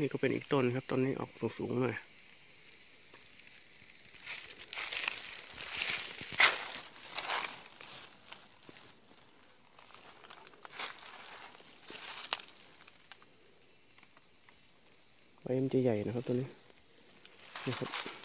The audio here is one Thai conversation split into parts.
นี่ก็เป็นอีกต้นครับต้นนี้ออกสูงๆหน่อยใบมันจะใหญ่นะครับต้นนี้นี่ครับ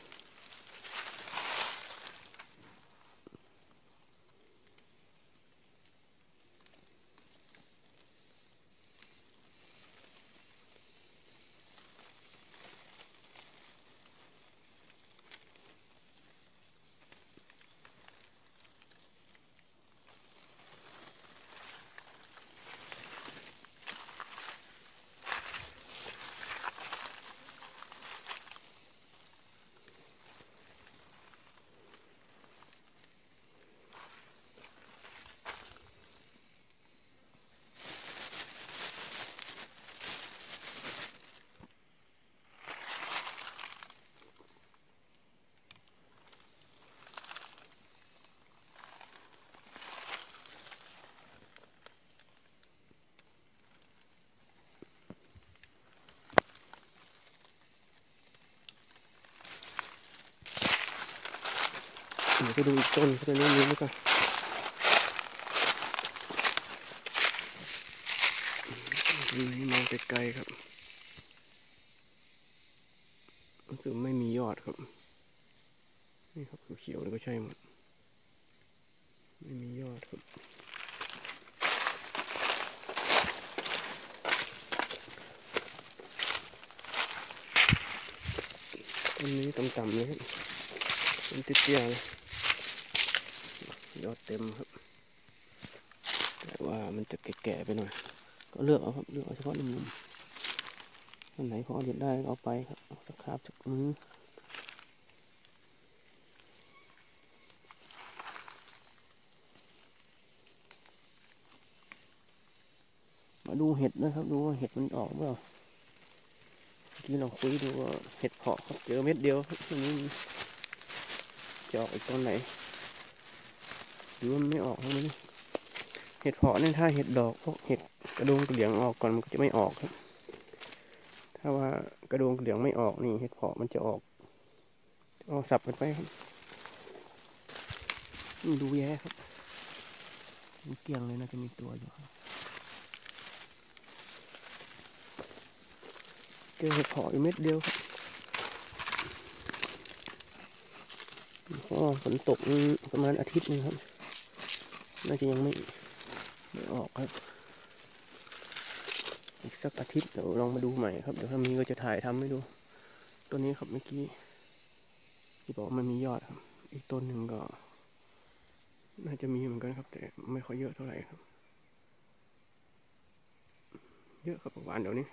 เดี๋ยวไปดูอีกต้นต้นนี้นี้ก่อนต้นนี้มองไกลๆครับรู้สึกไม่มียอดครับ นี่ครับเขียวๆแล้วก็ใช่หมด ไม่มียอดครับต้นนี้ต่ำๆเลยครับต้นเตี้ยๆเลย ยอดเต็มครับ แต่ว่ามันจะแก่ๆไปหน่อย ก็เลือกเอาครับ เลือกเอาเฉพาะหนุ่มๆอันไหนพอเด็ดได้เอาไปครับเอาสักคราบจากมือมาดูเห็ดนะครับ ดูว่าเห็ดมันออกเปล่าเมื่อกี้เราคุยดูว่าเห็ดเพาะครับเจอเม็ดเดียวครับทีนี้จะออกอีกตอนไหน หรือว่ามันไม่ออกทั้งนี้เห็ดเพาะเนี่ยถ้าเห็ดดอกพวกเห็ดกระดงกระเหลียงออกก่อนมันก็จะไม่ออกครับ ถ้าว่ากระดงกระเหลียงไม่ออกนี่เห็ดเพาะมันจะออกเอาสับกันไปครับดูแย่ครับมันเกลียงเลยนะจะมีตัวอยู่ครับเจอเห็ดเพาะอยู่เม็ดเดียวครับก็ฝนตกประมาณอาทิตย์นึงครับ น่าจะยังไม่ไม่ออกครับ อีกสักอาทิตย์เดี๋ยวลองมาดูใหม่ครับ เดี๋ยวถ้ามีก็จะถ่ายทำให้ดู ตัวนี้ครับเมื่อกี้ที่บอกมันมียอดครับ อีกต้นหนึ่งก็ น่าจะมีเหมือนกันครับ แต่ไม่ค่อยเยอะเท่าไหร่ครับ เยอะครับประมาณเดี๋ยวนี้